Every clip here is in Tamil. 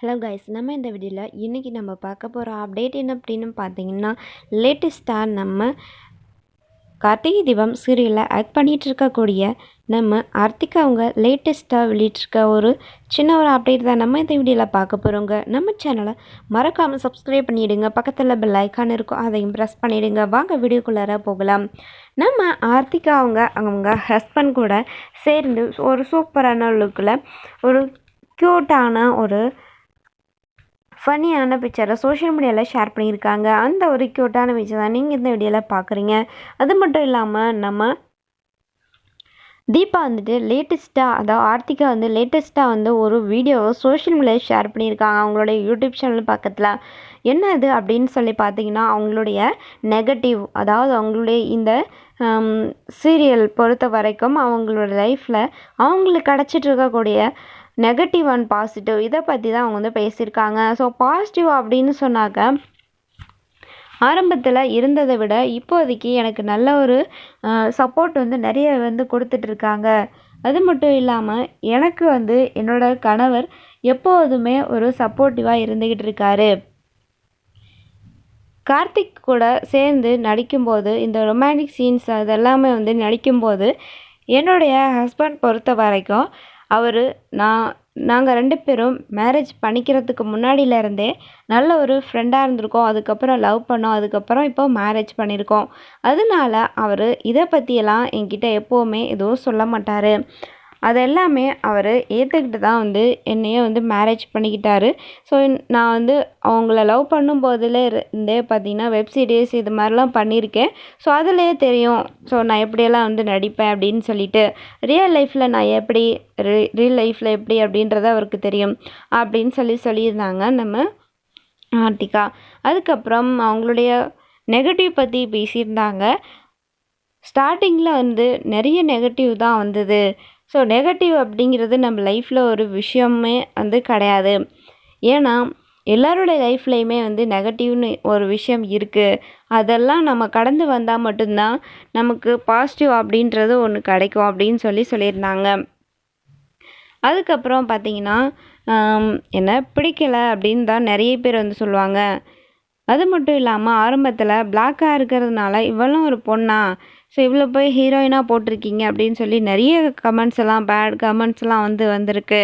ஹலோ கைஸ் நம்ம இந்த வீடியோவில் இன்றைக்கி நம்ம பார்க்க போகிற அப்டேட் என்ன அப்படின்னு பார்த்தீங்கன்னா லேட்டஸ்ட்டாக நம்ம கார்த்திகை தீபம் சீரியலில் ஆக்ட் பண்ணிகிட்டு இருக்கக்கூடிய நம்ம ஆர்த்திகா அவங்க லேட்டஸ்ட்டாக வெளியிட்டிருக்க ஒரு சின்ன ஒரு அப்டேட் தான் நம்ம இந்த வீடியோவில் பார்க்க போகிறோங்க நம்ம சேனலை மறக்காமல் சப்ஸ்கிரைப் பண்ணிவிடுங்க பக்கத்தில் பெல் ஐக்கான் இருக்கும் அதையும் ப்ரெஸ் பண்ணிவிடுங்க வாங்க வீடியோக்குள்ளார போகலாம். நம்ம ஆர்த்திகா அவங்க அவங்க ஹஸ்பண்ட் கூட சேர்ந்து ஒரு சூப்பரான லுக்கில் ஒரு க்யூட்டான ஒரு ஃபன்னியான பிக்சரை சோஷியல் மீடியாவில் ஷேர் பண்ணியிருக்காங்க. அந்த ஒரு க்யூட்டான பிக்சர் தான் நீங்கள் இந்த வீடியோவில் பார்க்குறீங்க. அது மட்டும் இல்லாமல் நம்ம தீபா வந்துட்டு லேட்டஸ்ட்டாக அதாவது ஆர்த்திகா வந்து லேட்டஸ்ட்டாக வந்து ஒரு வீடியோவை சோஷியல் மீடியாவில் ஷேர் பண்ணியிருக்காங்க. அவங்களுடைய யூடியூப் சேனல் பக்கத்தில். என்ன இது அப்படின்னு சொல்லி பார்த்தீங்கன்னா அவங்களுடைய நெகட்டிவ் அதாவது அவங்களுடைய இந்த சீரியல் பொறுத்த வரைக்கும் அவங்களோட லைஃப்பில் அவங்களுக்கு கிடச்சிட்டு இருக்கக்கூடிய நெகட்டிவ் அண்ட் பாசிட்டிவ் இதை பற்றி தான் அவங்க வந்து பேசியிருக்காங்க. ஸோ பாசிட்டிவ் அப்படின்னு சொன்னாக்க ஆரம்பத்தில் இருந்ததை விட இப்போதைக்கு எனக்கு நல்ல ஒரு சப்போர்ட் வந்து நிறைய வந்து கொடுத்துட்ருக்காங்க. அது மட்டும் இல்லாமல் எனக்கு வந்து என்னோடய கணவர் எப்போதுமே ஒரு சப்போர்ட்டிவாக இருந்துக்கிட்டு இருக்காரு கார்த்திக் கூட சேர்ந்து நடிக்கும்போது இந்த ரொமான்டிக் சீன்ஸ் அதெல்லாமே வந்து நடிக்கும்போது என்னுடைய ஹஸ்பண்ட் பொறுத்த வரைக்கும் அவர் நான் நாங்கள் ரெண்டு பேரும் மேரேஜ் பண்ணிக்கிறதுக்கு முன்னாடியிலேருந்தே நல்ல ஒரு ஃப்ரெண்டாக இருந்திருக்கோம். அதுக்கப்புறம் லவ் பண்ணோம். அதுக்கப்புறம் இப்போ மேரேஜ் பண்ணியிருக்கோம். அதனால அவர் இதை பற்றியெல்லாம் என்கிட்ட எப்போவுமே எதுவும் சொல்ல மாட்டார். அதெல்லாமே அவர் ஏற்றுக்கிட்டு தான் வந்து என்னையே வந்து மேரேஜ் பண்ணிக்கிட்டாரு. ஸோ நான் வந்து அவங்கள லவ் பண்ணும் போதில் இருந்தே பார்த்தீங்கன்னா வெப் சீரிஸ் இது மாதிரிலாம் பண்ணியிருக்கேன். ஸோ அதுலேயே தெரியும். ஸோ நான் எப்படியெல்லாம் வந்து நடிப்பேன் அப்படின்னு சொல்லிட்டு ரியல் லைஃப்பில் நான் எப்படி ரியல் லைஃப்பில் எப்படி அப்படின்றத அவருக்கு தெரியும். அப்படின்னு சொல்லி சொல்லியிருந்தாங்க நம்ம ஆர்த்திகா. அதுக்கப்புறம் அவங்களுடைய நெகட்டிவ் பற்றி பேசியிருந்தாங்க. ஸ்டார்டிங்கில் வந்து நிறைய நெகட்டிவ் தான் வந்தது. ஸோ நெகட்டிவ் அப்படிங்கிறது நம்ம லைஃப்பில் ஒரு விஷயமே வந்து கிடையாது. ஏன்னா எல்லாரோடைய லைஃப்லேயுமே வந்து நெகட்டிவ்னு ஒரு விஷயம் இருக்குது அதெல்லாம் நம்ம கடந்து வந்தால் மட்டும்தான் நமக்கு பாசிட்டிவ் அப்படின்றது ஒன்று கிடைக்கும் அப்படின்னு சொல்லி சொல்லியிருந்தாங்க. அதுக்கப்புறம் பார்த்தீங்கன்னா என்ன பிடிக்கலை அப்படின்னு தான் நிறைய பேர் வந்து சொல்லுவாங்க. அது மட்டும் இல்லாமல் ஆரம்பத்தில் பிளாக்காக இருக்கிறதுனால இவளும் ஒரு பொண்ணா. ஸோ இவ்வளோ போய் ஹீரோயினாக போட்டிருக்கீங்க அப்படின்னு சொல்லி நிறைய கமெண்ட்ஸ் எல்லாம் பேட் கமெண்ட்ஸ் எல்லாம் வந்து வந்திருக்கு.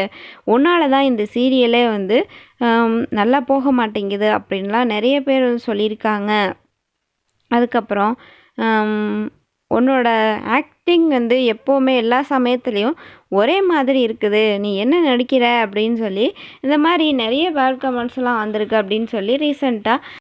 உன்னால தான் இந்த சீரியலே வந்து நல்லா போக மாட்டேங்குது அப்படின்லாம் நிறைய பேர் சொல்லியிருக்காங்க. அதுக்கப்புறம் உன்னோட ஆக்டிங் வந்து எப்போவுமே எல்லா சமயத்துலேயும் ஒரே மாதிரி இருக்குது. நீ என்ன நடிக்கிற அப்படின்னு சொல்லி இந்த மாதிரி நிறைய பேட் கமெண்ட்ஸ்லாம் வந்திருக்கு அப்படின்னு சொல்லி ரீசெண்டாக